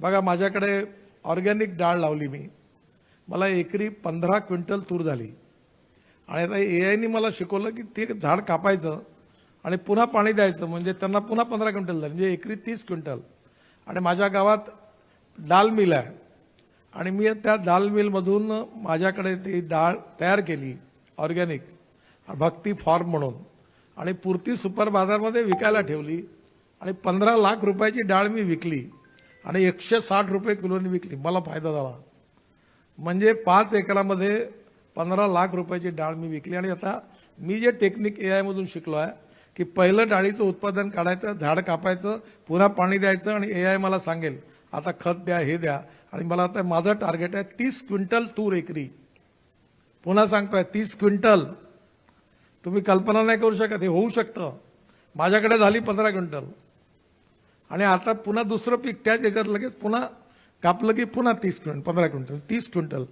बघा माझ्याकडे ऑर्गॅनिक डाळ लावली मी. मला एकरी पंधरा क्विंटल तूर झाली. आणि आता ए आयनी मला शिकवलं की ते झाड कापायचं आणि पुन्हा पाणी द्यायचं म्हणजे त्यांना पुन्हा पंधरा क्विंटल झालं म्हणजे एकरी तीस क्विंटल. आणि माझ्या गावात डाल मिल आहे. आणि मी त्या डाल मिलमधून माझ्याकडे ती डाळ तयार केली ऑर्गॅनिक भक्ती फॉर्म म्हणून. आणि पुरती सुपर बाजारमध्ये विकायला ठेवली आणि पंधरा लाख रुपयाची डाळ मी विकली. आणि एकशे साठ रुपये किलोनी विकली. मला फायदा झाला. म्हणजे पाच एकरामध्ये पंधरा लाख रुपयाची डाळ मी विकली. आणि आता मी जे टेक्निक ए आयमधून शिकलो आहे की पहिलं डाळीचं उत्पादन काढायचं झाड कापायचं पुन्हा पाणी द्यायचं आणि ए आय मला सांगेल आता खत द्या हे द्या. आणि मला आता माझं टार्गेट आहे तीस क्विंटल तूर एकरी. पुन्हा सांगतोय तीस क्विंटल. तुम्ही कल्पना नाही करू शकत हे होऊ शकतं. माझ्याकडे झाली पंधरा क्विंटल. आणि आता पुन्हा दुसरं पीक त्याच याच्यात लगेच पुन्हा कापलं की पुन्हा तीस क्विंटल पंधरा क्विंटल तीस क्विंटल.